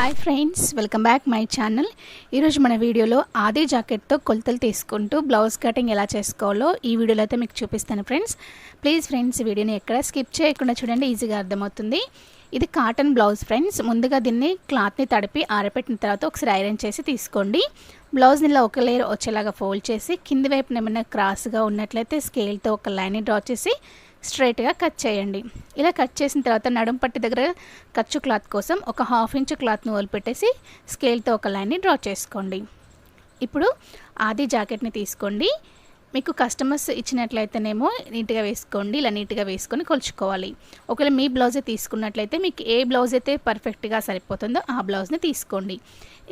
Hi friends welcome back my channel ఈరోజు మన వీడియోలో ఆది జాకెట్తో కొలతలు తీసుకుంటూ బ్లౌజ్ కటింగ్ ఎలా చేసుకోవాలో ఈ వీడియోలో అయితే మీకు చూపిస్తాను ఫ్రెండ్స్ ప్లీజ్ ఫ్రెండ్స్ వీడియోని ఎక్కడ స్కిప్ చేయకుండా చూడండి ఈజీగా అర్థమవుతుంది. ఇది కాటన్ బ్లౌజ్ ఫ్రెండ్స్ ముందుగా దీన్ని క్లాత్ని తడిపి ఆరబెట్టిన తర్వాత ఒకసారి ఐరన్ చేసి తీసుకోండి. బ్లౌజ్ని ఇలా ఒక లేయర్ వచ్చేలాగా ఫోల్డ్ చేసి కింది వైపున ఏమైనా క్రాస్గా ఉన్నట్లయితే స్కేల్తో ఒక లైన్ని డ్రా చేసి స్ట్రైట్గా కట్ చేయండి. ఇలా కట్ చేసిన తర్వాత నడుం పట్టి దగ్గర ఖర్చు క్లాత్ కోసం ఒక హాఫ్ ఇంచ్ క్లాత్ను వదిలిపెట్టేసి స్కేల్తో ఒక లైన్ని డ్రా చేసుకోండి. ఇప్పుడు ఆది జాకెట్ని తీసుకోండి. మీకు కస్టమర్స్ ఇచ్చినట్లయితేనేమో నీట్గా వేసుకోండి ఇలా నీట్గా వేసుకొని కొలుచుకోవాలి. ఒకవేళ మీ బ్లౌజే తీసుకున్నట్లయితే మీకు ఏ బ్లౌజ్ అయితే పర్ఫెక్ట్గా సరిపోతుందో ఆ బ్లౌజ్ని తీసుకోండి.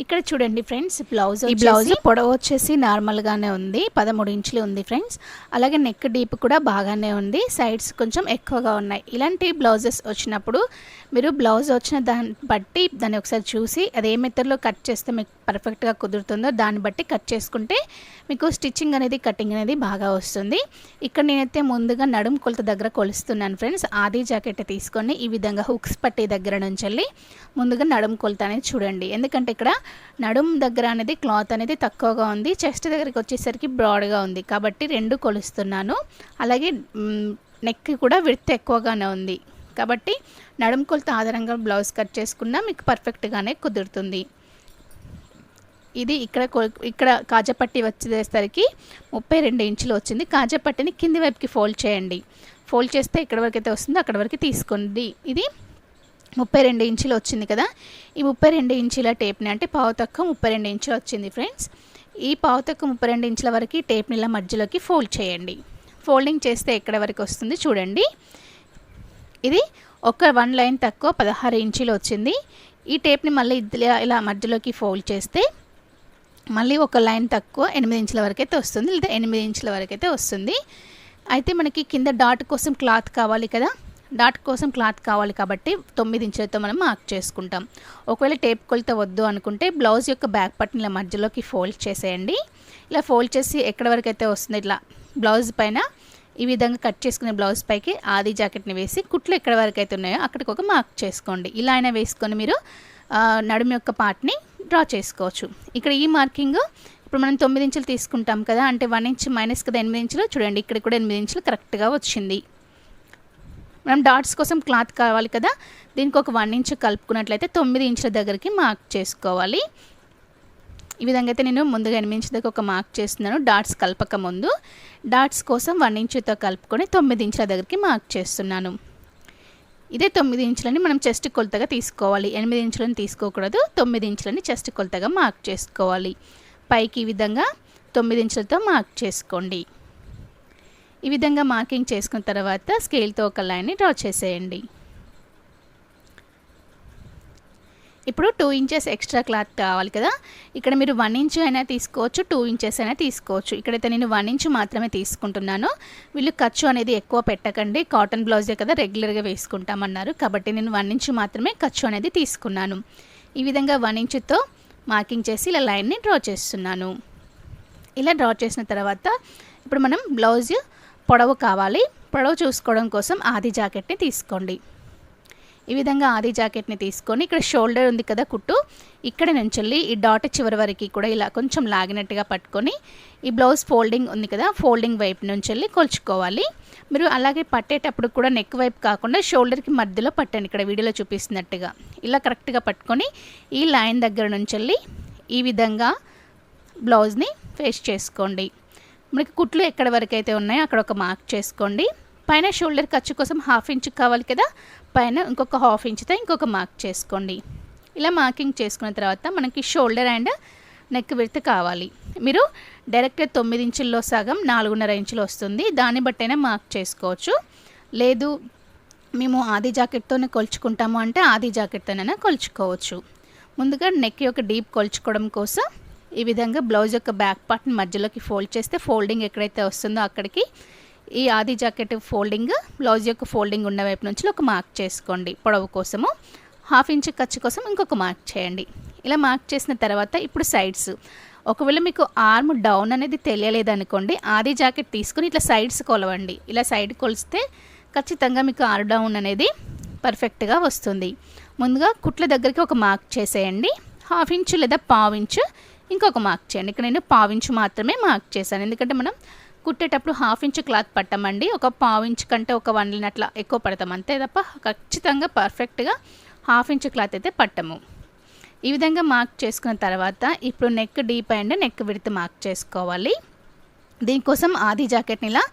ఇక్కడ చూడండి ఫ్రెండ్స్ బ్లౌజ్ ఈ బ్లౌజ్ పొడవు వచ్చేసి నార్మల్గానే ఉంది పదమూడు ఇంచులు ఉంది ఫ్రెండ్స్ అలాగే నెక్ డీప్ కూడా బాగానే ఉంది సైడ్స్ కొంచెం ఎక్కువగా ఉన్నాయి. ఇలాంటి బ్లౌజెస్ వచ్చినప్పుడు మీరు బ్లౌజ్ వచ్చిన దాన్ని బట్టి దాన్ని ఒకసారి చూసి అది ఏ మెథడ్లో కట్ చేస్తే మీకు పర్ఫెక్ట్గా కుదురుతుందో దాన్ని బట్టి కట్ చేసుకుంటే మీకు స్టిచ్చింగ్ అనేది కటింగ్ అనేది బాగా వస్తుంది. ఇక్కడ నేనైతే ముందుగా నడుం కొలత దగ్గర కొలుస్తున్నాను ఫ్రెండ్స్. ఆది జాకెట్ తీసుకొని ఈ విధంగా హుక్స్ పట్టి దగ్గర నుంచి వెళ్ళి ముందుగా నడుం కొలత అనేది చూడండి. ఎందుకంటే ఇక్కడ నడుం దగ్గర అనేది క్లాత్ అనేది తక్కువగా ఉంది. చెస్ట్ దగ్గరికి వచ్చేసరికి బ్రాడ్గా ఉంది. కాబట్టి రెండు కొలుస్తున్నాను. అలాగే నెక్ కూడా విడత ఎక్కువగానే ఉంది. కాబట్టి నడుం కొలత ఆధారంగా బ్లౌజ్ కట్ చేసుకున్నా మీకు పర్ఫెక్ట్గానే కుదురుతుంది. ఇది ఇక్కడ ఇక్కడ కాజపట్టి వచ్చేసరికి ముప్పై రెండు ఇంచులు వచ్చింది. కాజపట్టిని కింది వైపుకి ఫోల్డ్ చేయండి. ఫోల్డ్ చేస్తే ఎక్కడ వరకు అయితే వస్తుందో అక్కడ వరకు తీసుకోండి. ఇది ముప్పై రెండు ఇంచులు వచ్చింది కదా. ఈ ముప్పై రెండు ఇంచుల టేప్ని అంటే పావు తక్కువ ముప్పై రెండు ఇంచులు వచ్చింది ఫ్రెండ్స్. ఈ పావు తక్కువ ముప్పై రెండు ఇంచుల వరకు టేప్ని ఇలా మధ్యలోకి ఫోల్డ్ చేయండి. ఫోల్డింగ్ చేస్తే ఎక్కడ వరకు వస్తుంది చూడండి. ఇది ఒక వన్ లైన్ తక్కువ పదహారు ఇంచులు వచ్చింది. ఈ టేప్ని మళ్ళీ ఇలా మధ్యలోకి ఫోల్డ్ చేస్తే మళ్ళీ ఒక లైన్ తక్కువ ఎనిమిది ఇంచుల వరకు అయితే వస్తుంది లేదా ఎనిమిది ఇంచుల వరకు అయితే వస్తుంది. అయితే మనకి కింద డాట్ కోసం క్లాత్ కావాలి కదా డాట్ కోసం క్లాత్ కావాలి కాబట్టి తొమ్మిది ఇంచులతో మనం మార్క్ చేసుకుంటాం. ఒకవేళ టేప్ కొలత వద్దు అనుకుంటే బ్లౌజ్ యొక్క బ్యాక్ పట్టిన ఇలా మధ్యలోకి ఫోల్డ్ చేసేయండి. ఇలా ఫోల్డ్ చేసి ఎక్కడ వరకు అయితే వస్తుంది ఇట్లా బ్లౌజ్ పైన ఈ విధంగా కట్ చేసుకునే బ్లౌజ్ పైకి ఆది జాకెట్ని వేసి కుట్లు ఎక్కడ వరకు అయితే ఉన్నాయో అక్కడికి ఒక మార్క్ చేసుకోండి. ఇలా అయినా వేసుకొని మీరు నడుము యొక్క పార్ట్ని డ్రా చేసుకోవచ్చు. ఇక్కడ ఈ మార్కింగ్ ఇప్పుడు మనం తొమ్మిది ఇంచులు తీసుకుంటాం కదా అంటే వన్ ఇంచ్ మైనస్ కదా ఎనిమిది ఇంచులు. చూడండి ఇక్కడ కూడా ఎనిమిది ఇంచులు కరెక్ట్గా వచ్చింది. మనం డాట్స్ కోసం క్లాత్ కావాలి కదా దీనికి ఒక వన్ ఇంచ్ కలుపుకున్నట్లయితే తొమ్మిది ఇంచుల దగ్గరికి మార్క్ చేసుకోవాలి. ఈ విధంగా అయితే నేను ముందుగా ఎనిమిది ఇంచు దగ్గర ఒక మార్క్ చేస్తున్నాను డాట్స్ కలపక ముందు. డాట్స్ కోసం వన్ ఇంచుతో కలుపుకొని తొమ్మిది ఇంచుల దగ్గరికి మార్క్ చేస్తున్నాను. ఇదే తొమ్మిది ఇంచులని మనం చెస్ట్ కొలతగా తీసుకోవాలి. ఎనిమిది ఇంచులని తీసుకోకూడదు. తొమ్మిది ఇంచులని చెస్ట్ కొలతగా మార్క్ చేసుకోవాలి. పైకి ఈ విధంగా తొమ్మిది ఇంచులతో మార్క్ చేసుకోండి. ఈ విధంగా మార్కింగ్ చేసుకున్న తర్వాత స్కేల్తో ఒక లైన్ని డ్రా చేసేయండి. ఇప్పుడు టూ ఇంచెస్ ఎక్స్ట్రా క్లాత్ కావాలి కదా. ఇక్కడ మీరు వన్ ఇంచ్ అయినా తీసుకోవచ్చు టూ ఇంచెస్ అయినా తీసుకోవచ్చు. ఇక్కడైతే నేను వన్ ఇంచ్ మాత్రమే తీసుకుంటున్నాను. వీళ్ళు ఖర్చు అనేది ఎక్కువ పెట్టకండి. కాటన్ బ్లౌజే కదా రెగ్యులర్గా వేసుకుంటామన్నారు. కాబట్టి నేను వన్ ఇంచ్ మాత్రమే ఖర్చు అనేది తీసుకున్నాను. ఈ విధంగా వన్ ఇంచుతో మార్కింగ్ చేసి ఇలా లైన్ని డ్రా చేస్తున్నాను. ఇలా డ్రా చేసిన తర్వాత ఇప్పుడు మనం బ్లౌజ్ పొడవు కావాలి. పొడవు చూసుకోవడం కోసం ఆది జాకెట్ని తీసుకోండి. ఈ విధంగా ఆది జాకెట్ని తీసుకొని ఇక్కడ షోల్డర్ ఉంది కదా కుట్టు ఇక్కడ నుంచి ఈ డాట్ చివరి వరకు కూడా ఇలా కొంచెం లాగినట్టుగా పట్టుకొని ఈ బ్లౌజ్ ఫోల్డింగ్ ఉంది కదా ఫోల్డింగ్ వైపు నుంచి వెళ్ళి కొలుచుకోవాలి. మీరు అలాగే పట్టేటప్పుడు కూడా నెక్ వైపు కాకుండా షోల్డర్కి మధ్యలో పట్టండి ఇక్కడ వీడియోలో చూపిస్తున్నట్టుగా. ఇలా కరెక్ట్గా పట్టుకొని ఈ లైన్ దగ్గర నుంచి వెళ్ళి ఈ విధంగా బ్లౌజ్ని ఫేస్ చేసుకోండి. మనకి కుట్లు ఎక్కడ వరకు అయితే ఉన్నాయో అక్కడ ఒక మార్క్ చేసుకోండి. పైన షోల్డర్ ఖర్చు కోసం హాఫ్ ఇంచ్ కావాలి కదా. పైన ఇంకొక హాఫ్ ఇంచ్తో ఇంకొక మార్క్ చేసుకోండి. ఇలా మార్కింగ్ చేసుకున్న తర్వాత మనకి షోల్డర్ అండ్ నెక్ విడత కావాలి. మీరు డైరెక్ట్గా తొమ్మిది ఇంచుల్లో సగం నాలుగున్నర ఇంచులు వస్తుంది. దాన్ని బట్టైనా మార్క్ చేసుకోవచ్చు. లేదు మేము ఆది జాకెట్తోనే కొలుచుకుంటాము అంటే ఆది జాకెట్తోనైనా కొలుచుకోవచ్చు. ముందుగా నెక్ యొక్క డీప్ కొలుచుకోవడం కోసం ఈ విధంగా బ్లౌజ్ యొక్క బ్యాక్ పార్ట్ని మధ్యలోకి ఫోల్డ్ చేస్తే ఫోల్డింగ్ ఎక్కడైతే వస్తుందో అక్కడికి ఈ ఆది జాకెట్ ఫోల్డింగ్ బ్లౌజ్ యొక్క ఫోల్డింగ్ ఉన్న వైపు నుంచి ఒక మార్క్ చేసుకోండి. పొడవు కోసము హాఫ్ ఇంచ్ ఖర్చు కోసం ఇంకొక మార్క్ చేయండి. ఇలా మార్క్ చేసిన తర్వాత ఇప్పుడు సైడ్స్ ఒకవేళ మీకు ఆర్మ్ డౌన్ అనేది తెలియలేదనుకోండి ఆది జాకెట్ తీసుకుని ఇట్లా సైడ్స్ కొలవండి. ఇలా సైడ్ కొలిస్తే ఖచ్చితంగా మీకు ఆర్ డౌన్ అనేది పర్ఫెక్ట్గా వస్తుంది. ముందుగా కుట్ల దగ్గరికి ఒక మార్క్ చేసేయండి. హాఫ్ ఇంచు లేదా పావు ఇంచు ఇంకొక మార్క్ చేయండి. ఇక్కడ నేను పావు ఇంచు మాత్రమే మార్క్ చేశాను. ఎందుకంటే మనం కుట్టేటప్పుడు హాఫ్ ఇంచు క్లాత్ పట్టమండి. ఒక పావు ఇంచ్ కంటే ఒక వన్ అట్లా ఎక్కువ పడతాం. అంతే తప్ప ఖచ్చితంగా పర్ఫెక్ట్గా హాఫ్ ఇంచు క్లాత్ అయితే పట్టము. ఈ విధంగా మార్క్ చేసుకున్న తర్వాత ఇప్పుడు neck deep and neck width mark చేసుకోవాలి. దీనికోసం ఆది జాకెట్ని ఇలా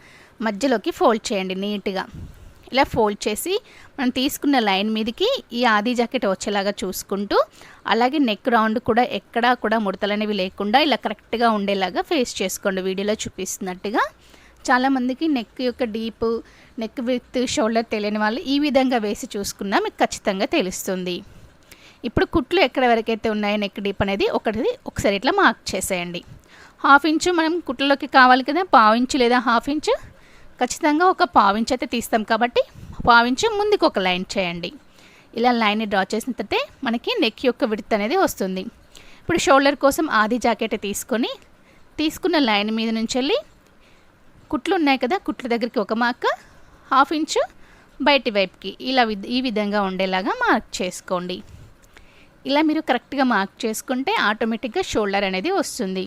మధ్యలోకి ఫోల్డ్ చేయండి నీట్గా. ఇలా ఫోల్డ్ చేసి మనం తీసుకున్న లైన్ మీదకి ఈ ఆది జాకెట్ వచ్చేలాగా చూసుకుంటూ అలాగే నెక్ రౌండ్ కూడా ఎక్కడా కూడా ముడతలనేవి లేకుండా ఇలా కరెక్ట్గా ఉండేలాగా ఫేస్ చేసుకోండి. వీడియోలో చూపిస్తున్నట్టుగా చాలామందికి నెక్ యొక్క డీప్ నెక్ విత్ షోల్డర్ తెలియని వాళ్ళు ఈ విధంగా వేసి చూసుకున్నా మీకు ఖచ్చితంగా తెలుస్తుంది. ఇప్పుడు కుట్లు ఎక్కడ వరకైతే ఉన్నాయో నెక్ డీప్ అనేది ఒకటి ఒకసారి ఇట్లా మార్క్ చేసేయండి. హాఫ్ ఇంచు మనం కుట్లలోకి కావాలి కదా పావు ఇంచు లేదా హాఫ్ ఇంచు? ఖచ్చితంగా ఒక పావు ఇంచు అయితే తీస్తాం కాబట్టి పావు ఇంచు ముందుకు ఒక లైన్ చేయండి. ఇలా లైన్ని డ్రా చేసిన తర్వాత మనకి నెక్ యొక్క విడత్ అనేది వస్తుంది. ఇప్పుడు షోల్డర్ కోసం ఆది జాకెట్ తీసుకొని తీసుకున్న లైన్ మీద నుంచి వెళ్ళి కుట్లు ఉన్నాయి కదా కుట్ల దగ్గరికి ఒక మార్క్ హాఫ్ ఇంచు బయటి వైపుకి ఇలా ఈ విధంగా ఉండేలాగా మార్క్ చేసుకోండి. ఇలా మీరు కరెక్ట్గా మార్క్ చేసుకుంటే ఆటోమేటిక్గా షోల్డర్ అనేది వస్తుంది.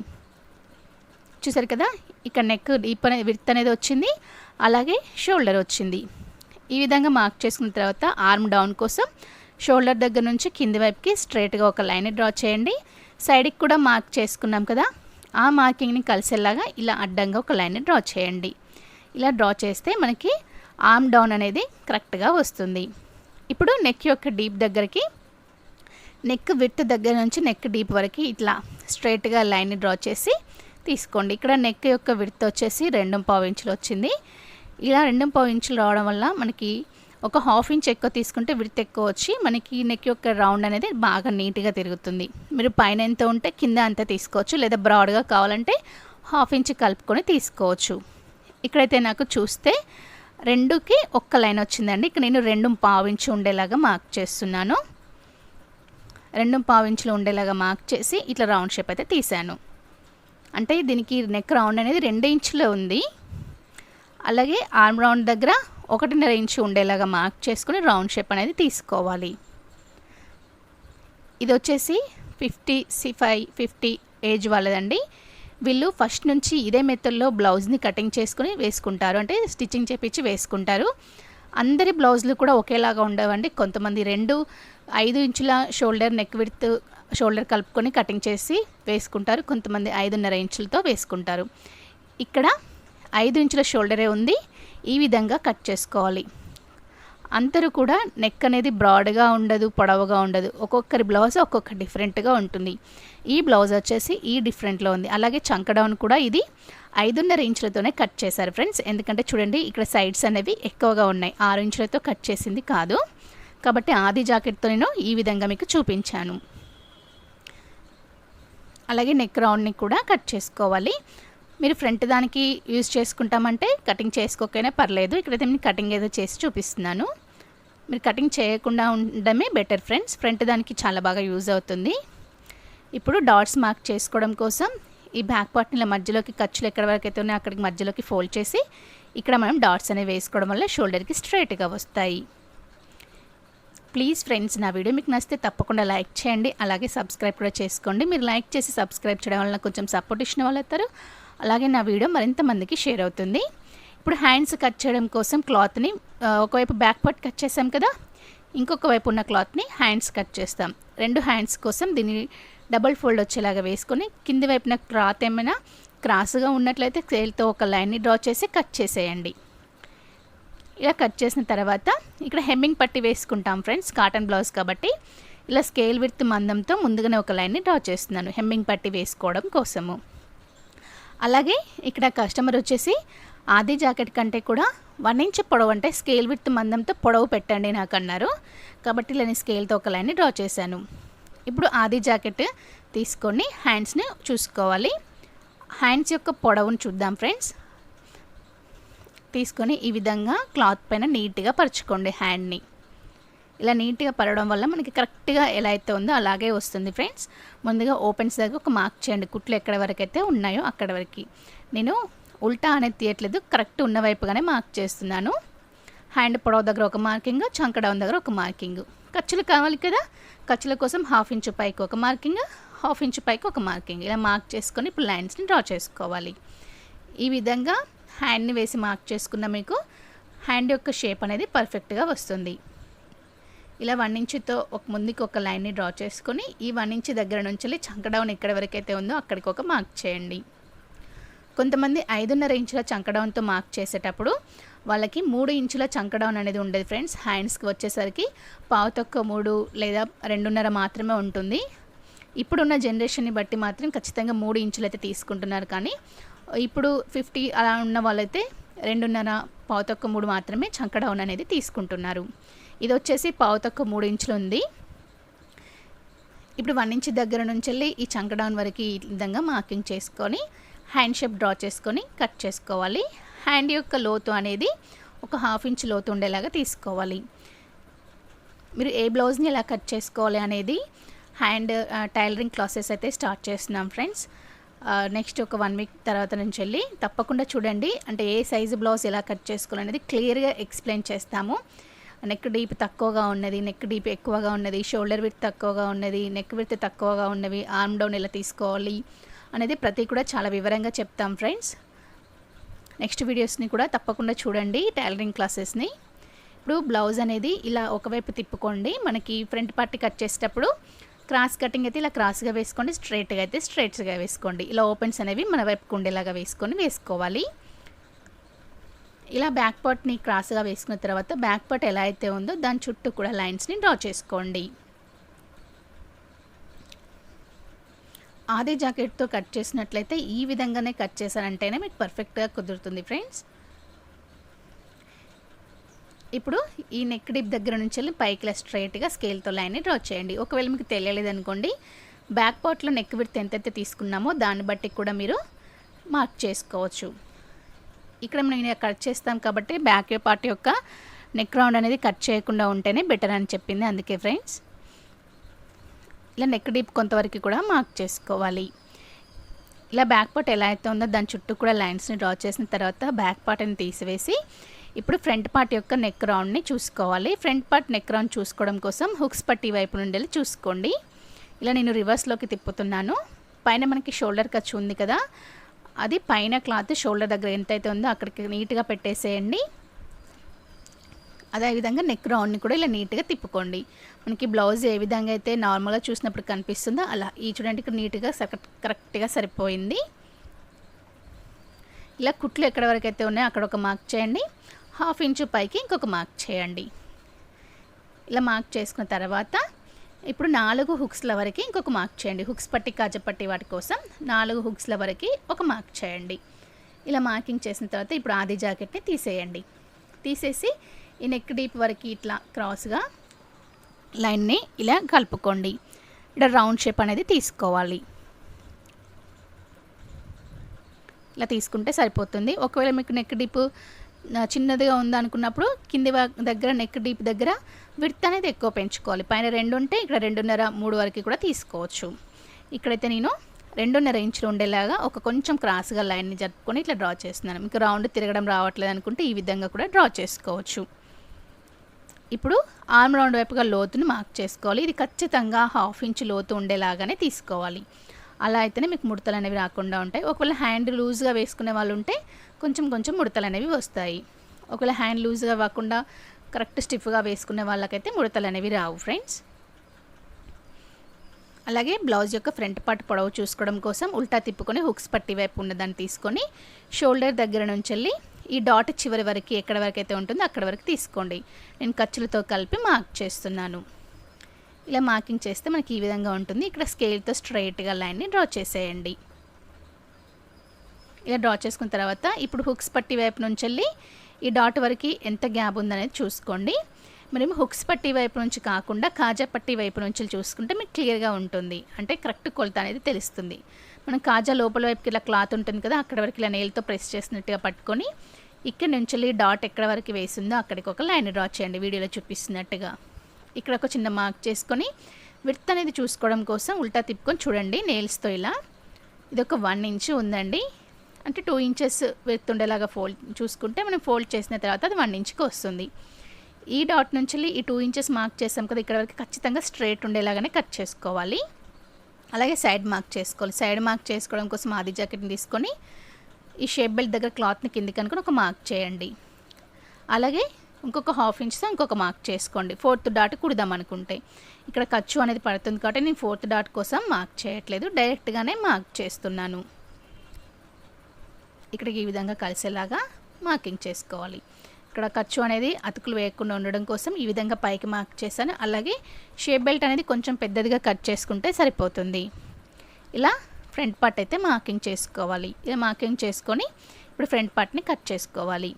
చూసారు కదా ఇక్కడ నెక్ డీప్ అనేది విత్ అనేది వచ్చింది. అలాగే షోల్డర్ వచ్చింది. ఈ విధంగా మార్క్ చేసుకున్న తర్వాత ఆర్మ్ డౌన్ కోసం షోల్డర్ దగ్గర నుంచి కింది వైపుకి స్ట్రైట్గా ఒక లైన్ డ్రా చేయండి. సైడ్కి కూడా మార్క్ చేసుకున్నాం కదా ఆ మార్కింగ్ని కలిసేలాగా ఇలా అడ్డంగా ఒక లైన్ డ్రా చేయండి. ఇలా డ్రా చేస్తే మనకి ఆర్మ్ డౌన్ అనేది కరెక్ట్గా వస్తుంది. ఇప్పుడు నెక్ యొక్క డీప్ దగ్గరికి నెక్ విత్ దగ్గర నుంచి నెక్ డీప్ వరకు ఇట్లా స్ట్రైట్గా లైన్ డ్రా చేసి తీసుకోండి. ఇక్కడ నెక్ యొక్క విడత వచ్చేసి రెండు పావు ఇంచులు వచ్చింది. ఇలా రెండు పావు ఇంచులు రావడం వల్ల మనకి ఒక హాఫ్ ఇంచ్ ఎక్కువ తీసుకుంటే విడత ఎక్కువ వచ్చి మనకి నెక్ యొక్క రౌండ్ అనేది బాగా నీట్గా తిరుగుతుంది. మీరు పైన ఎంత ఉంటే కింద అంత తీసుకోవచ్చు. లేదా బ్రాడ్గా కావాలంటే హాఫ్ ఇంచ్ కలుపుకొని తీసుకోవచ్చు. ఇక్కడైతే నాకు చూస్తే రెండుకి ఒక్క లైన్ వచ్చిందండి. ఇక్కడ నేను రెండు పావు ఇంచు ఉండేలాగా మార్క్ చేస్తున్నాను. రెండు పావు ఇంచులు ఉండేలాగా మార్క్ చేసి ఇట్లా రౌండ్ షేప్ అయితే తీశాను. అంటే దీనికి నెక్ రౌండ్ అనేది రెండు ఇంచులో ఉంది. అలాగే ఆర్మ్ రౌండ్ దగ్గర ఒకటిన్నర ఇంచు ఉండేలాగా మార్క్ చేసుకుని రౌండ్ షేప్ అనేది తీసుకోవాలి. ఇది వచ్చేసి ఫిఫ్టీ సి ఫైవ్ ఫిఫ్టీ ఏజ్ వాళ్ళదండి. వీళ్ళు ఫస్ట్ నుంచి ఇదే మెథడ్లో బ్లౌజ్ని కటింగ్ చేసుకుని వేసుకుంటారు. అంటే స్టిచ్చింగ్ చేపించి వేసుకుంటారు. అందరి బ్లౌజులు కూడా ఒకేలాగా ఉండవండి. కొంతమంది రెండు ఐదు ఇంచుల షోల్డర్ నెక్ విడ్త్ షోల్డర్ కలుపుకొని కటింగ్ చేసి వేసుకుంటారు. కొంతమంది ఐదున్నర ఇంచులతో వేసుకుంటారు. ఇక్కడ ఐదు ఇంచుల షోల్డరే ఉంది. ఈ విధంగా కట్ చేసుకోవాలి. అందరూ కూడా నెక్ అనేది బ్రాడ్గా ఉండదు పొడవుగా ఉండదు. ఒక్కొక్కరి బ్లౌజ్ ఒక్కొక్క డిఫరెంట్గా ఉంటుంది. ఈ బ్లౌజ్ వచ్చేసి ఈ డిఫరెంట్లో ఉంది. అలాగే చంకడౌన్ కూడా ఇది ఐదున్నర ఇంచులతోనే కట్ చేశారు ఫ్రెండ్స్ ఎందుకంటే చూడండి ఇక్కడ సైడ్స్ అనేవి ఎక్కువగా ఉన్నాయి. ఆరు ఇంచులతో కట్ చేసింది కాదు. కాబట్టి ఆది జాకెట్తో నేను ఈ విధంగా మీకు చూపించాను. అలాగే నెక్ రౌండ్ని కూడా కట్ చేసుకోవాలి. మీరు ఫ్రంట్ దానికి యూజ్ చేసుకుంటామంటే కటింగ్ చేసుకోకైనా పర్లేదు. ఇక్కడైతే నేను కటింగ్ ఏదో చేసి చూపిస్తున్నాను. మీరు కటింగ్ చేయకుండా ఉండడమే బెటర్ ఫ్రెండ్స్. ఫ్రంట్ దానికి చాలా బాగా యూజ్ అవుతుంది. ఇప్పుడు డాట్స్ మార్క్ చేసుకోవడం కోసం ఈ బ్యాక్ పార్ట్ని మధ్యలోకి ఖర్చులు ఎక్కడ వరకు అయితే ఉన్నాయో అక్కడికి మధ్యలోకి ఫోల్డ్ చేసి ఇక్కడ మనం డాట్స్ అనేవి వేసుకోవడం వల్ల షోల్డర్కి స్ట్రైట్గా వస్తాయి. ప్లీజ్ ఫ్రెండ్స్ నా వీడియో మీకు నచ్చితే తప్పకుండా లైక్ చేయండి. అలాగే సబ్స్క్రైబ్ కూడా చేసుకోండి. మీరు లైక్ చేసి సబ్స్క్రైబ్ చేయడం వల్ల కొంచెం సపోర్ట్ ఇచ్చిన వాళ్ళు అవుతారు. అలాగే నా వీడియో మరింత మందికి షేర్ అవుతుంది. ఇప్పుడు హ్యాండ్స్ కట్ చేయడం కోసం క్లాత్ని ఒకవైపు బ్యాక్ పార్ట్ కట్ చేసాం కదా? ఇంకొక వైపు ఉన్న క్లాత్ని హ్యాండ్స్ కట్ చేస్తాం. రెండు హ్యాండ్స్ కోసం దీన్ని డబల్ ఫోల్డ్ వచ్చేలాగా వేసుకొని కింది వైపున క్లాత్ ఏమైనా క్రాస్గా ఉన్నట్లయితే సేల్తో ఒక లైన్ని డ్రా చేసి కట్ చేసేయండి. ఇలా కట్ చేసిన తర్వాత ఇక్కడ హెమ్మింగ్ పట్టి వేసుకుంటాం ఫ్రెండ్స్ కాటన్ బ్లౌజ్ కాబట్టి. ఇలా స్కేల్ విత్ మందంతో ముందుగానే ఒక లైన్ని డ్రా చేస్తున్నాను హెమ్మింగ్ పట్టి వేసుకోవడం కోసము. అలాగే ఇక్కడ కస్టమర్ వచ్చేసి ఆది జాకెట్ కంటే కూడా వన్ ఇంచ్ పొడవు అంటే స్కేల్ విత్ మందంతో పొడవు పెట్టండి నాకు అన్నారు. కాబట్టి నేను స్కేల్తో ఒక లైన్ డ్రా చేశాను. ఇప్పుడు ఆది జాకెట్ తీసుకొని హ్యాండ్స్ని చూసుకోవాలి. హ్యాండ్స్ యొక్క పొడవును చూద్దాం ఫ్రెండ్స్ తీసుకొని ఈ విధంగా క్లాత్ పైన నీట్గా పరుచుకోండి హ్యాండ్ని ఇలా నీట్గా పడడం వల్ల మనకి కరెక్ట్గా ఎలా అయితే ఉందో అలాగే వస్తుంది ఫ్రెండ్స్. ముందుగా ఓపెన్స్ దగ్గర ఒక మార్క్ చేయండి. కుట్లు ఎక్కడ వరకు అయితే ఉన్నాయో అక్కడ వరకు. నేను ఉల్టా అనేది తీయట్లేదు. కరెక్ట్ ఉన్న వైపుగానే మార్క్ చేస్తున్నాను. హ్యాండ్ పొడవు దగ్గర ఒక మార్కింగ్ చంక డౌన్ దగ్గర ఒక మార్కింగ్. ఖర్చులు కావాలి కదా? ఖర్చుల కోసం హాఫ్ ఇంచు పైకి ఒక మార్కింగ్ హాఫ్ ఇంచు పైకి ఒక మార్కింగ్. ఇలా మార్క్ చేసుకొని ఇప్పుడు లైన్స్ని డ్రా చేసుకోవాలి. ఈ విధంగా హ్యాండ్ని వేసి మార్క్ చేసుకున్న మీకు హ్యాండ్ యొక్క షేప్ అనేది పర్ఫెక్ట్గా వస్తుంది. ఇలా వన్ ఇంచుతో ఒక ముందుకు ఒక లైన్ని డ్రా చేసుకొని ఈ వన్ ఇంచ్ దగ్గర నుంచి చంక డౌన్ ఎక్కడి అయితే ఉందో అక్కడికి ఒక మార్క్ చేయండి. కొంతమంది ఐదున్నర ఇంచుల చంక డౌన్తో మార్క్ చేసేటప్పుడు వాళ్ళకి మూడు ఇంచుల చంక డౌన్ అనేది ఉండేది ఫ్రెండ్స్. హ్యాండ్స్కి వచ్చేసరికి పావు తొక్క మూడు లేదా రెండున్నర మాత్రమే ఉంటుంది. ఇప్పుడున్న జనరేషన్ని బట్టి మాత్రం ఖచ్చితంగా మూడు ఇంచులు అయితే తీసుకుంటున్నారు కానీ ఇప్పుడు ఫిఫ్టీ అలా ఉన్న వాళ్ళైతే రెండున్నర పావు తొక్క మూడు మాత్రమే చంక డౌన్ అనేది తీసుకుంటున్నారు. ఇది వచ్చేసి పావు తొక్క మూడు ఇంచులు ఉంది. ఇప్పుడు వన్ ఇంచ్ దగ్గర నుంచి వెళ్ళి ఈ చంక డౌన్ వరకు ఈ విధంగా మార్కింగ్ చేసుకొని హ్యాండ్ షేప్ డ్రా చేసుకొని కట్ చేసుకోవాలి. హ్యాండ్ యొక్క లోతు అనేది ఒక హాఫ్ ఇంచ్ లోతు ఉండేలాగా తీసుకోవాలి. మీరు ఏ బ్లౌజ్ని ఎలా కట్ చేసుకోవాలి అనేది హ్యాండ్ టైలరింగ్ క్లాసెస్ అయితే స్టార్ట్ చేస్తున్నాం ఫ్రెండ్స్. నెక్స్ట్ ఒక వన్ వీక్ తర్వాత నుంచి వెళ్ళి తప్పకుండా చూడండి. అంటే ఏ సైజు బ్లౌజ్ ఎలా కట్ చేసుకోవాలనేది క్లియర్గా ఎక్స్ప్లెయిన్ చేస్తాము. నెక్ డీప్ తక్కువగా ఉన్నది నెక్ డీప్ ఎక్కువగా ఉన్నది షోల్డర్ విత్ తక్కువగా ఉన్నది నెక్ విత్ తక్కువగా ఉన్నవి ఆర్మ్ డౌన్ ఎలా తీసుకోవాలి అనేది ప్రతి కూడా చాలా వివరంగా చెప్తాం ఫ్రెండ్స్ నెక్స్ట్ వీడియోస్ని కూడా తప్పకుండా చూడండి టైలరింగ్ క్లాసెస్ని ఇప్పుడు బ్లౌజ్ అనేది ఇలా ఒకవైపు తిప్పుకోండి. మనకి ఫ్రంట్ పార్టీ కట్ చేసేటప్పుడు క్రాస్ కటింగ్ అయితే ఇలా క్రాస్గా వేసుకోండి స్ట్రైట్గా అయితే స్ట్రైట్స్గా వేసుకోండి. ఇలా ఓపెన్స్ అనేవి మన వైపుకు ఉండేలాగా వేసుకొని వేసుకోవాలి. ఇలా బ్యాక్ పార్ట్ని క్రాస్గా వేసుకున్న తర్వాత బ్యాక్ పార్ట్ ఎలా అయితే ఉందో దాని చుట్టూ కూడా లైన్స్ని డ్రా చేసుకోండి. ఆది జాకెట్తో కట్ చేసినట్లయితే ఈ విధంగానే కట్ చేశారంటేనే మీకు పర్ఫెక్ట్గా కుదురుతుంది ఫ్రెండ్స్. ఇప్పుడు ఈ నెక్ డిప్ దగ్గర నుంచి వెళ్ళి పైకి స్ట్రైట్గా స్కేల్తో లైన్ని డ్రా చేయండి. ఒకవేళ మీకు తెలియలేదు అనుకోండి బ్యాక్ పార్ట్లో నెక్ విడ్త్ ఎంతైతే తీసుకున్నామో దాన్ని బట్టి కూడా మీరు మార్క్ చేసుకోవచ్చు. ఇక్కడ నేను కట్ చేస్తాం కాబట్టి బ్యాక్ పార్ట్ యొక్క నెక్ రౌండ్ అనేది కట్ చేయకుండా ఉంటేనే బెటర్ అని చెప్పింది అందుకే ఫ్రెండ్స్ ఇలా నెక్ డీప్ కొంతవరకు కూడా మార్క్ చేసుకోవాలి. ఇలా బ్యాక్ పార్ట్ ఎలా అయితే ఉందో దాని చుట్టూ కూడా లైన్స్ని డ్రా చేసిన తర్వాత బ్యాక్ పార్ట్ని తీసివేసి ఇప్పుడు ఫ్రంట్ పార్ట్ యొక్క నెక్ రౌండ్ని చూసుకోవాలి. ఫ్రంట్ పార్ట్ నెక్ రౌండ్ చూసుకోవడం కోసం హుక్స్ పట్టి వైపు నుండి చూసుకోండి. ఇలా నేను రివర్స్లోకి తిప్పుతున్నాను. పైన మనకి షోల్డర్ ఖర్చు ఉంది కదా. అది పైన క్లాత్ షోల్డర్ దగ్గర ఎంతైతే ఉందో అక్కడికి నీట్గా పెట్టేసేయండి. అదేవిధంగా నెక్ రౌండ్ని కూడా ఇలా నీట్గా తిప్పుకోండి. మనకి బ్లౌజ్ ఏ విధంగా అయితే నార్మల్గా చూసినప్పుడు కనిపిస్తుందో అలా. ఈ చూడండి ఇక్కడ నీట్గా కరెక్ట్గా సరిపోయింది. ఇలా కుట్లు ఎక్కడ వరకు అయితే ఉన్నాయో అక్కడ ఒక మార్క్ చేయండి. హాఫ్ ఇంచు పైకి ఇంకొక మార్క్ చేయండి. ఇలా మార్క్ చేసుకున్న తర్వాత ఇప్పుడు నాలుగు హుక్స్ల వరకు ఇంకొక మార్క్ చేయండి. హుక్స్ పట్టి కాజపట్టి వాటి కోసం నాలుగు హుక్స్ల వరకు ఒక మార్క్ చేయండి. ఇలా మార్కింగ్ చేసిన తర్వాత ఇప్పుడు ఆది జాకెట్ని తీసేయండి. తీసేసి ఈ నెక్ డీప్ వరకు ఇట్లా క్రాస్గా లైన్ని ఇలా కలుపుకోండి. ఇక్కడ రౌండ్ షేప్ అనేది తీసుకోవాలి. ఇలా తీసుకుంటే సరిపోతుంది. ఒకవేళ మీకు నెక్ డీప్ చిన్నదిగా ఉందనుకున్నప్పుడు కింది దగ్గర నెక్ డీప్ దగ్గర విడ్త్ అనేది ఎక్కువ పెంచుకోవాలి. పైన రెండు ఉంటే ఇక్కడ రెండున్నర మూడు వరకు కూడా తీసుకోవచ్చు. ఇక్కడైతే నేను రెండున్నర ఇంచులు ఉండేలాగా ఒక కొంచెం క్రాస్గా లైన్ని జరుపుకొని ఇట్లా డ్రా చేస్తున్నాను. మీకు రౌండ్ తిరగడం రావట్లేదు అనుకుంటే ఈ విధంగా కూడా డ్రా చేసుకోవచ్చు. ఇప్పుడు ఆర్మ్ రౌండ్ వైపుగా లోతుని మార్క్ చేసుకోవాలి. ఇది ఖచ్చితంగా హాఫ్ ఇంచ్ లోతు ఉండేలాగానే తీసుకోవాలి. అలా అయితేనే మీకు ముడతలు అనేవి రాకుండా ఉంటాయి. ఒకవేళ హ్యాండ్ లూజ్గా వేసుకునే వాళ్ళు ఉంటే కొంచెం కొంచెం ముడతలు అనేవి వస్తాయి. ఒకవేళ హ్యాండ్ లూజ్గా కాకుండా కరెక్ట్ స్టిఫ్గా వేసుకునే వాళ్ళకైతే ముడతలు అనేవి రావు ఫ్రెండ్స్. అలాగే బ్లౌజ్ యొక్క ఫ్రంట్ పార్ట్ పొడవు చూసుకోవడం కోసం ఉల్టా తిప్పుకొని హుక్స్ పట్టి వైపు ఉన్నదాన్ని తీసుకొని షోల్డర్ దగ్గర నుంచి వెళ్ళి ఈ డాట్ చివరి వరకు ఎక్కడ వరకు అయితే ఉంటుందో అక్కడ వరకు తీసుకోండి. నేను ఖర్చులతో కలిపి మార్క్ చేస్తున్నాను. ఇలా మార్కింగ్ చేస్తే మనకి ఈ విధంగా ఉంటుంది. ఇక్కడ స్కేల్తో స్ట్రైట్గా లైన్ని డ్రా చేసేయండి. ఇలా డ్రా చేసుకున్న తర్వాత ఇప్పుడు హుక్స్ పట్టి వైపు నుంచి వెళ్ళి ఈ డాట్ వరకు ఎంత గ్యాప్ ఉందనేది చూసుకోండి. మనం హుక్స్ పట్టి వైపు నుంచి కాకుండా కాజా పట్టి వైపు నుంచి చూసుకుంటే మీకు క్లియర్గా ఉంటుంది. అంటే కరెక్ట్ కొలత అనేది తెలుస్తుంది. మనం కాజా లోపల వైపుకి ఇలా క్లాత్ ఉంటుంది కదా అక్కడ వరకు ఇలా నేలతో ప్రెస్ చేసినట్టుగా పట్టుకొని ఇక్కడ నుంచి డాట్ ఎక్కడ వరకు వేసిందో అక్కడికి ఒక లైన్ డ్రా చేయండి వీడియోలో చూపిస్తున్నట్టుగా. ఇక్కడ ఒక చిన్న మార్క్ చేసుకొని విడ్త్ అనేది చూసుకోవడం కోసం ఉల్టా తిప్పుకొని చూడండి నేల్స్తో ఇలా. ఇది ఒక వన్ ఇంచ్ ఉందండి. అంటే టూ ఇంచెస్ విడ్త్ ఉండేలాగా ఫోల్డ్ చూసుకుంటే మనం ఫోల్డ్ చేసిన తర్వాత అది వన్ ఇంచ్కి వస్తుంది. ఈ డాట్ నుంచి ఈ టూ ఇంచెస్ మార్క్ చేసాం కదా ఇక్కడ వరకు ఖచ్చితంగా స్ట్రైట్ ఉండేలాగానే కట్ చేసుకోవాలి. అలాగే సైడ్ మార్క్ చేసుకోవాలి. సైడ్ మార్క్ చేసుకోవడం కోసం ఆది జాకెట్ని తీసుకొని ఈ షేప్ బెల్ట్ దగ్గర క్లాత్ని కిందికి అనుకుని ఒక మార్క్ చేయండి. అలాగే ఇంకొక హాఫ్ ఇంచ్తో ఇంకొక మార్క్ చేసుకోండి. ఫోర్త్ డాట్ కుడదాం అనుకుంటే. ఇక్కడ ఖర్చు అనేది పడుతుంది కాబట్టి నేను ఫోర్త్ డాట్ కోసం మార్క్ చేయట్లేదు. డైరెక్ట్గానే మార్క్ చేస్తున్నాను. ఇక్కడికి ఈ విధంగా కలిసేలాగా మార్కింగ్ చేసుకోవాలి. ఇక్కడ ఖర్చు అనేది అతుకులు వేయకుండా ఉండడం కోసం ఈ విధంగా పైకి మార్క్ చేశాను. అలాగే షేప్ బెల్ట్ అనేది కొంచెం పెద్దదిగా కట్ చేసుకుంటే సరిపోతుంది. ఇలా ఫ్రంట్ పార్ట్ అయితే మార్కింగ్ చేసుకోవాలి. ఇలా మార్కింగ్ చేసుకొని ఇప్పుడు ఫ్రంట్ పార్ట్ని కట్ చేసుకోవాలి.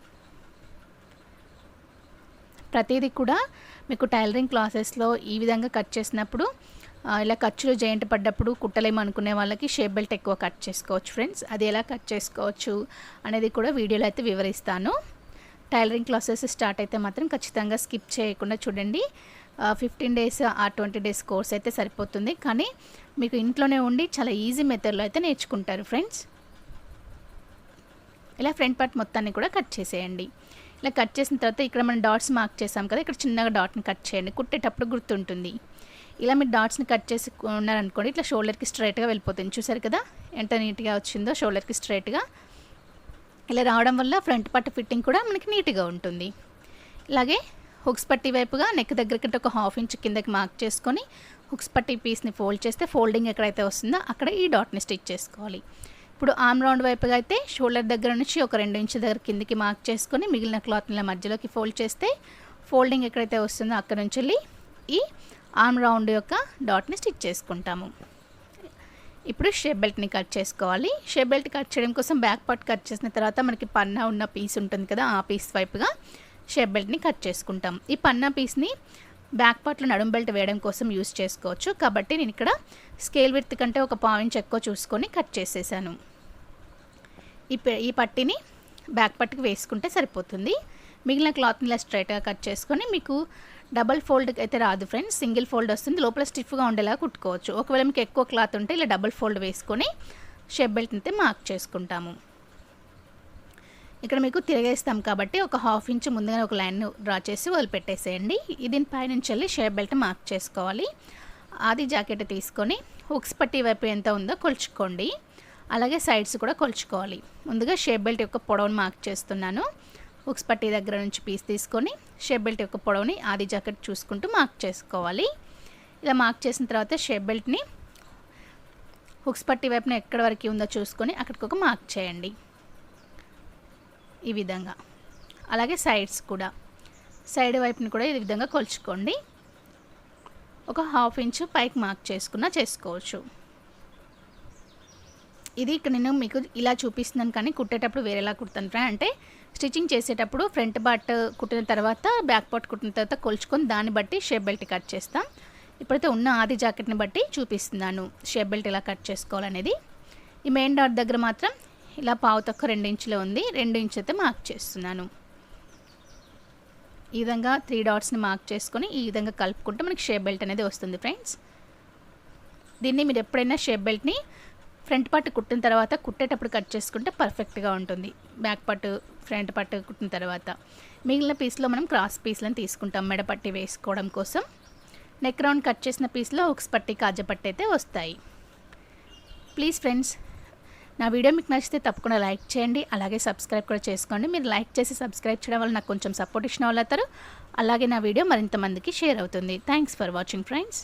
ప్రతిదీ కూడా మీకు టైలరింగ్ క్లాసెస్లో ఈ విధంగా కట్ చేసినప్పుడు ఇలా ఖర్చులు జాయింట్ పడ్డప్పుడు కుట్టలేము అనుకునే వాళ్ళకి షేప్ బెల్ట్ ఎక్కువ కట్ చేసుకోవచ్చు ఫ్రెండ్స్. అది ఎలా కట్ చేసుకోవచ్చు అనేది కూడా వీడియోలో అయితే వివరిస్తాను. టైలరింగ్ క్లాసెస్ స్టార్ట్ అయితే మాత్రం ఖచ్చితంగా స్కిప్ చేయకుండా చూడండి. ఫిఫ్టీన్ డేస్ ఆ ట్వంటీ డేస్ కోర్స్ అయితే సరిపోతుంది. కానీ మీకు ఇంట్లోనే ఉండి చాలా ఈజీ మెథడ్లో అయితే నేర్చుకుంటారు ఫ్రెండ్స్. ఇలా ఫ్రంట్ పార్ట్ మొత్తాన్ని కూడా కట్ చేసేయండి. ఇలా కట్ చేసిన తర్వాత ఇక్కడ మనం డాట్స్ మార్క్ చేసాం కదా ఇక్కడ చిన్నగా డాట్ని కట్ చేయండి. కుట్టేటప్పుడు గుర్తుంటుంది. ఇలా మీరు డాట్స్ని కట్ చేసి ఉన్నారనుకోండి ఇట్లా షోల్డర్కి స్ట్రైట్గా వెళ్ళిపోతుంది. చూసారు కదా? ఎంత నీట్గా వచ్చిందో షోల్డర్కి స్ట్రైట్గా ఇలా రావడం వల్ల ఫ్రంట్ పట్టు ఫిట్టింగ్ కూడా మనకి నీట్గా ఉంటుంది. ఇలాగే హుక్స్ పట్టి వైపుగా నెక్ దగ్గరికి ఒక హాఫ్ ఇంచ్ కిందకి మార్క్ చేసుకొని హుక్స్ పట్టి పీస్ని ఫోల్డ్ చేస్తే ఫోల్డింగ్ ఎక్కడైతే వస్తుందో అక్కడ ఈ డాట్ని స్టిచ్ చేసుకోవాలి. ఇప్పుడు ఆమ్ రౌండ్ వైపుగా అయితే షోల్డర్ దగ్గర నుంచి ఒక రెండు ఇంచు దగ్గర కిందికి మార్క్ చేసుకొని మిగిలిన క్లాత్ని మధ్యలోకి ఫోల్డ్ చేస్తే ఫోల్డింగ్ ఎక్కడైతే వస్తుందో అక్కడ నుంచి వెళ్ళి ఈ ఆమ్ రౌండ్ యొక్క డాట్ని స్టిచ్ చేసుకుంటాము. ఇప్పుడు షేప్ బెల్ట్ని కట్ చేసుకోవాలి. షేప్ బెల్ట్ కట్ చేయడం కోసం బ్యాక్ పార్ట్ కట్ చేసిన తర్వాత మనకి పన్నా ఉన్న పీస్ ఉంటుంది కదా ఆ పీస్ వైపుగా షేప్ బెల్ట్ని కట్ చేసుకుంటాం. ఈ పన్నా పీస్ని బ్యాక్ పార్ట్లో నడుం బెల్ట్ వేయడం కోసం యూస్ చేసుకోవచ్చు. కాబట్టి నేను ఇక్కడ స్కేల్ విత్ కంటే ఒక పాయింట్ ఎక్కువ చూసుకొని కట్ చేసేసాను. ఈ ఈ పట్టిని బ్యాక్ పట్టుకు వేసుకుంటే సరిపోతుంది. మిగిలిన క్లాత్ని ఇలా స్ట్రైట్గా కట్ చేసుకొని మీకు డబల్ ఫోల్డ్ అయితే రాదు ఫ్రెండ్స్. సింగిల్ ఫోల్డ్ వస్తుంది. లోపల స్టిఫ్గా ఉండేలా కుట్టుకోవచ్చు. ఒకవేళ మీకు ఎక్కువ క్లాత్ ఉంటే ఇలా డబల్ ఫోల్డ్ వేసుకొని షేప్ బెల్ట్ అయితే మార్క్ చేసుకుంటాము. ఇక్కడ మీకు తిరగేస్తాం కాబట్టి ఒక హాఫ్ ఇంచ్ ముందుగానే ఒక లైన్ డ్రా చేసి వదిలిపెట్టేసేయండి. దీని పైనుంచి వెళ్ళి షేప్ బెల్ట్ మార్క్ చేసుకోవాలి. ఆది జాకెట్ తీసుకొని హుక్స్ పట్టి వైపు ఎంత ఉందో కొలుచుకోండి. అలాగే సైడ్స్ కూడా కొలుచుకోవాలి. ముందుగా షేప్ బెల్ట్ యొక్క పొడవును మార్క్ చేస్తున్నాను. హుక్స్ పట్టి దగ్గర నుంచి పీస్ తీసుకొని షేప్ బెల్ట్ యొక్క పొడవుని ఆది జాకెట్ చూసుకుంటూ మార్క్ చేసుకోవాలి. ఇలా మార్క్ చేసిన తర్వాత షేప్ బెల్ట్ని హుక్స్ పట్టి వైపున ఎక్కడి వరకు ఉందో చూసుకొని అక్కడికి ఒక మార్క్ చేయండి. ఈ విధంగా. అలాగే సైడ్స్ కూడా. సైడ్ వైపుని కూడా ఈ విధంగా కొలుచుకోండి. ఒక హాఫ్ ఇంచు పైకి మార్క్ చేసుకున్నా చేసుకోవచ్చు. ఇది ఇక్కడ నేను మీకు ఇలా చూపిస్తున్నాను కానీ కుట్టేటప్పుడు వేరేలా కుడతాను అంటే స్టిచ్చింగ్ చేసేటప్పుడు ఫ్రంట్ పార్ట్ కుట్టిన తర్వాత బ్యాక్ పార్ట్ కుట్టిన తర్వాత కొలుచుకొని దాన్ని బట్టి షేప్ బెల్ట్ కట్ చేస్తాం. ఇప్పుడైతే ఉన్న ఆది జాకెట్ని బట్టి చూపిస్తున్నాను షేప్ బెల్ట్ ఎలా కట్ చేసుకోవాలనేది. ఈ మెయిన్ డాట్ దగ్గర మాత్రం ఇలా పావు తక్కువ రెండు ఇంచులో ఉంది. రెండు ఇంచు అయితే మార్క్ చేస్తున్నాను. ఈ విధంగా త్రీ డాట్స్ని మార్క్ చేసుకొని ఈ విధంగా కలుపుకుంటే మనకి షేప్ బెల్ట్ అనేది వస్తుంది ఫ్రెండ్స్. దీన్ని మీరు ఎప్పుడైనా షేప్ బెల్ట్ని ఫ్రంట్ పార్ట్ కుట్టిన తర్వాత కుట్టేటప్పుడు కట్ చేసుకుంటే పర్ఫెక్ట్గా ఉంటుంది. బ్యాక్ పార్ట్ ఫ్రంట్ పార్ట్ కుట్టిన తర్వాత. మిగిలిన పీస్లో మనం క్రాస్ పీస్లను తీసుకుంటాం మెడపట్టి వేసుకోవడం కోసం. నెక్ రౌండ్ కట్ చేసిన పీస్లో ఒక పట్టి కాజపట్టి అయితే వస్తాయి. ప్లీజ్ ఫ్రెండ్స్ నా వీడియో మీకు నచ్చితే తప్పకుండా లైక్ చేయండి. అలాగే సబ్స్క్రైబ్ కూడా చేసుకోండి. మీరు లైక్ చేసి సబ్స్క్రైబ్ చేయడం వల్ల నాకు కొంచెం సపోర్ట్ ఇచ్చిన వాళ్ళు అవుతారు అలాగే నా వీడియో మరింత మందికి షేర్ అవుతుంది. Thanks for watching friends.